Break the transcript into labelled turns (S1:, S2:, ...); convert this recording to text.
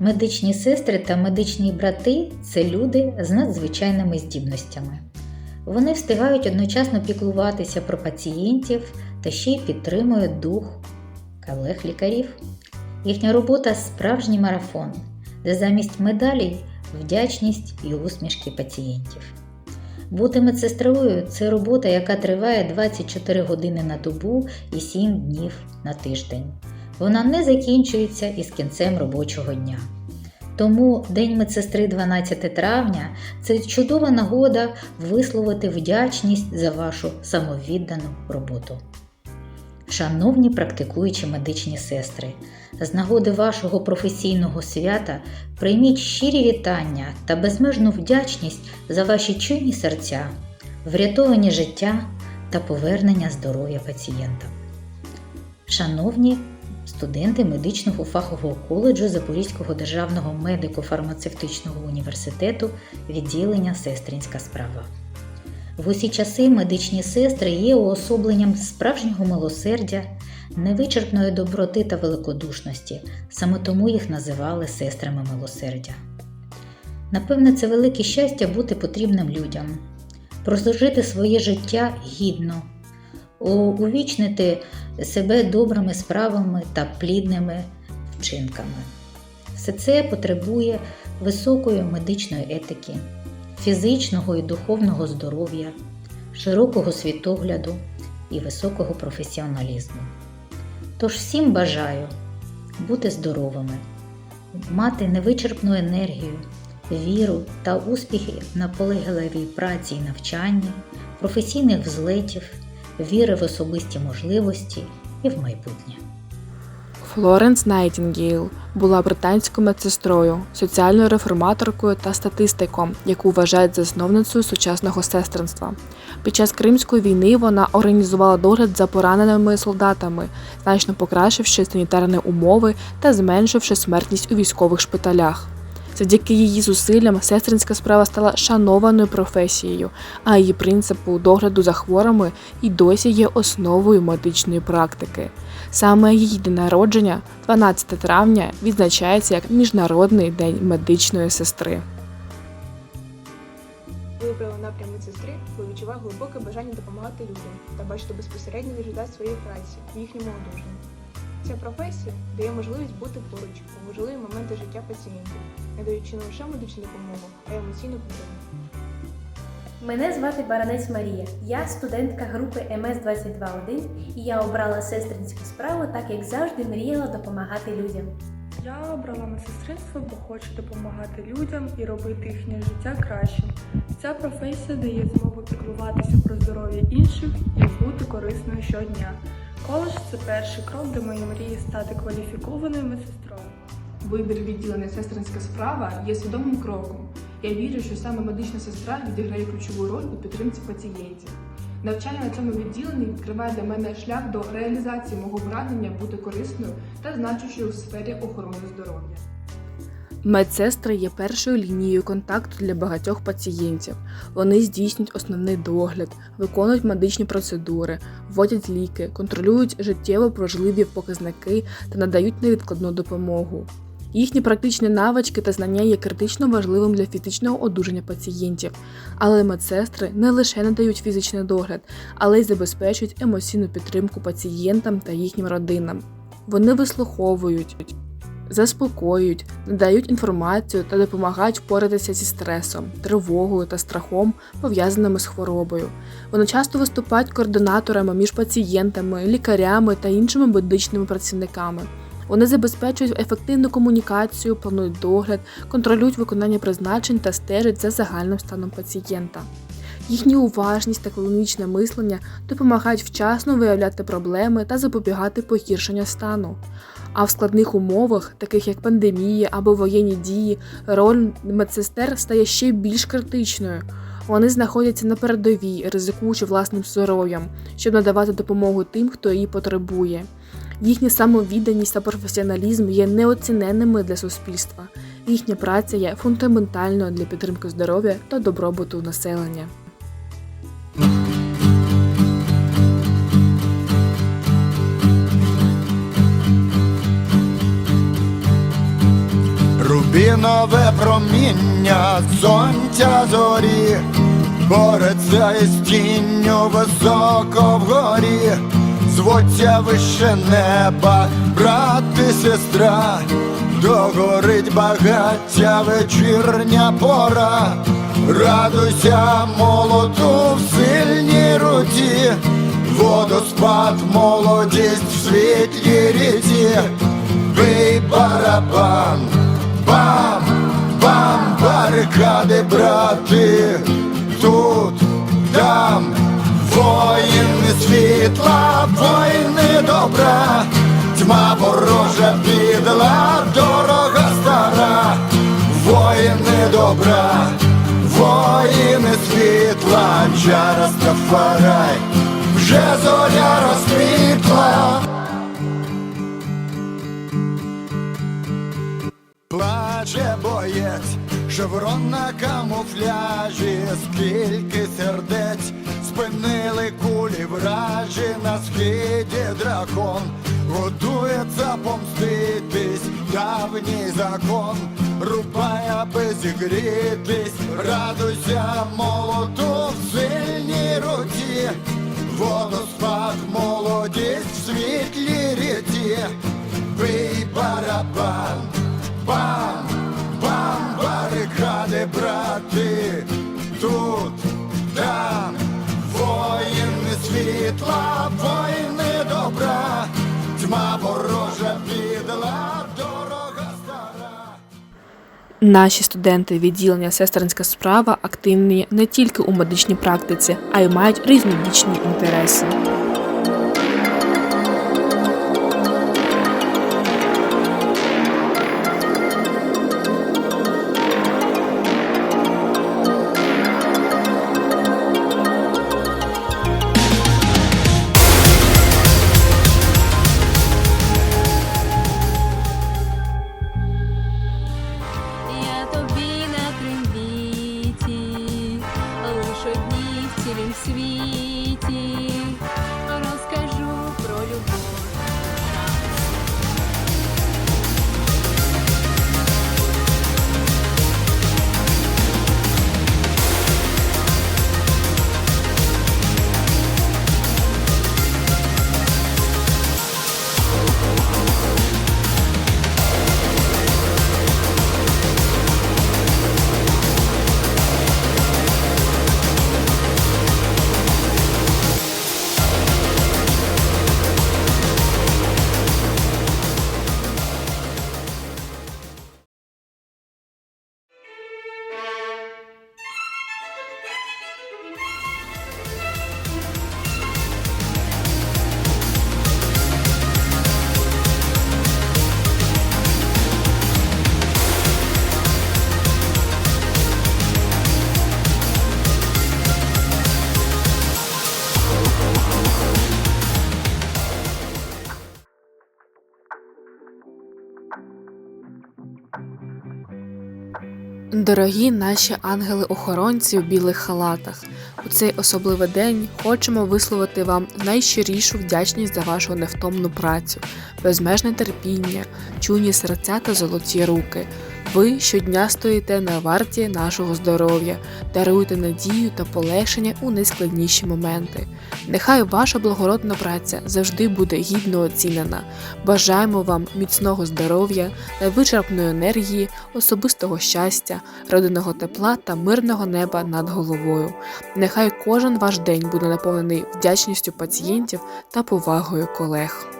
S1: Медичні сестри та медичні брати це люди з надзвичайними здібностями. Вони встигають одночасно піклуватися про пацієнтів та ще й підтримують дух колег-лікарів. Їхня робота справжній марафон, де замість медалей вдячність і усмішки пацієнтів. Бути медсестрою це робота, яка триває 24 години на добу і 7 днів на тиждень. Вона не закінчується із кінцем робочого дня. Тому День медсестри 12 травня це чудова нагода висловити вдячність за вашу самовіддану роботу. Шановні практикуючі медичні сестри, з нагоди вашого професійного свята прийміть щирі вітання та безмежну вдячність за ваші чуйні серця, врятовані життя та повернення здоров'я пацієнтам. Шановні студенти медичного фахового коледжу Запорізького державного медико-фармацевтичного університету відділення Сестринська справа. В усі часи медичні сестри є уособленням справжнього милосердя, невичерпної доброти та великодушності, саме тому їх називали сестрами милосердя. Напевне, це велике щастя бути потрібним людям, прожити своє життя гідно, увічнити себе добрими справами та плідними вчинками. Все це потребує високої медичної етики, фізичного і духовного здоров'я, широкого світогляду і високого професіоналізму. Тож всім бажаю бути здоровими, мати невичерпну енергію, віру та успіхи в наполегливій праці і навчанні, професійних взлетів, віри в особисті можливості і в майбутнє.
S2: Флоренс Найтінгейл була британською медсестрою, соціальною реформаторкою та статистиком, яку вважають засновницею сучасного сестринства. Під час Кримської війни вона організувала догляд за пораненими солдатами, значно покращивши санітарні умови та зменшивши смертність у військових шпиталях. Завдяки її зусиллям сестринська справа стала шанованою професією, а її принципу догляду за хворими і досі є основою медичної практики. Саме її день народження, 12 травня, відзначається як Міжнародний день медичної сестри.
S3: Вибрала напрям медсестри, бо глибоке бажання допомагати людям та бачити безпосередній результат своєї праці в їхньому одужанні. Ця професія дає можливість бути поруч у важливі моменти життя пацієнтів, надаючи не лише медичну допомогу, а й емоційну підтримку.
S4: Мене звати Баранець Марія. Я студентка групи МС-22.1 і я обрала сестринську справу, так як завжди мріяла допомагати людям.
S5: Я обрала медсестринство, бо хочу допомагати людям і робити їхнє життя кращим. Ця професія дає змогу піклуватися про здоров'я інших і бути корисною щодня. Коледж це перший крок до моєї мрії стати кваліфікованою медсестрою.
S6: Вибір відділення сестринська справа є свідомим кроком. Я вірю, що саме медична сестра відіграє ключову роль у підтримці пацієнтів. Навчання на цьому відділенні відкриває для мене шлях до реалізації мого прагнення бути корисною та значущою у сфері охорони здоров'я.
S2: Медсестри є першою лінією контакту для багатьох пацієнтів. Вони здійснюють основний догляд, виконують медичні процедури, вводять ліки, контролюють життєво важливі показники та надають невідкладну допомогу. Їхні практичні навички та знання є критично важливим для фізичного одужання пацієнтів, але медсестри не лише надають фізичний догляд, але й забезпечують емоційну підтримку пацієнтам та їхнім родинам. Вони вислуховують, заспокоюють, надають інформацію та допомагають впоратися зі стресом, тривогою та страхом, пов'язаними з хворобою. Вони часто виступають координаторами між пацієнтами, лікарями та іншими медичними працівниками. Вони забезпечують ефективну комунікацію, планують догляд, контролюють виконання призначень та стежать за загальним станом пацієнта. Їхні уважність та клінічне мислення допомагають вчасно виявляти проблеми та запобігати погіршення стану. А в складних умовах, таких як пандемія або воєнні дії, роль медсестер стає ще більш критичною. Вони знаходяться на передовій, ризикуючи власним здоров'ям, щоб надавати допомогу тим, хто її потребує. Їхня самовідданість та професіоналізм є неоціненними для суспільства. Їхня праця є фундаментальною для підтримки здоров'я та добробуту населення.
S7: малинове проміння сонця зорі, бореться із тінню високо вгорі, звуться вище неба, брат і сестра, догорить багаття вечірня пора, радуйся молоту в сильній руці, водоспад, молодість в світлій ріці, бий барабан, бам, бам, барикади, брати, тут, там, воїни світла, воїни добра, тьма ворожа підла, дорога стара, воїни добра, воїни світла, чара Стафарай, вже зоря розквітла. Плаче боєць, шеврон на камуфляжі, скільки сердець спинили кулі вражі на схиді дракон, готується помститись, давній закон, рубає, аби зігрітись, радуйся молоту світла, воїни добра, тьма ворожа підла, дорога стара.
S2: Наші студенти відділення сестринська справа активні не тільки у медичній практиці, а й мають різнобічні інтереси. Дорогі наші ангели-охоронці в білих халатах, у цей особливий день хочемо висловити вам найщирішу вдячність за вашу невтомну працю, безмежне терпіння, чуйні серця та золоті руки. Ви щодня стоїте на варті нашого здоров'я, даруєте надію та полегшення у найскладніші моменти. Нехай ваша благородна праця завжди буде гідно оцінена. Бажаємо вам міцного здоров'я, невичерпної енергії, особистого щастя, родинного тепла та мирного неба над головою. Нехай кожен ваш день буде наповнений вдячністю пацієнтів та повагою колег.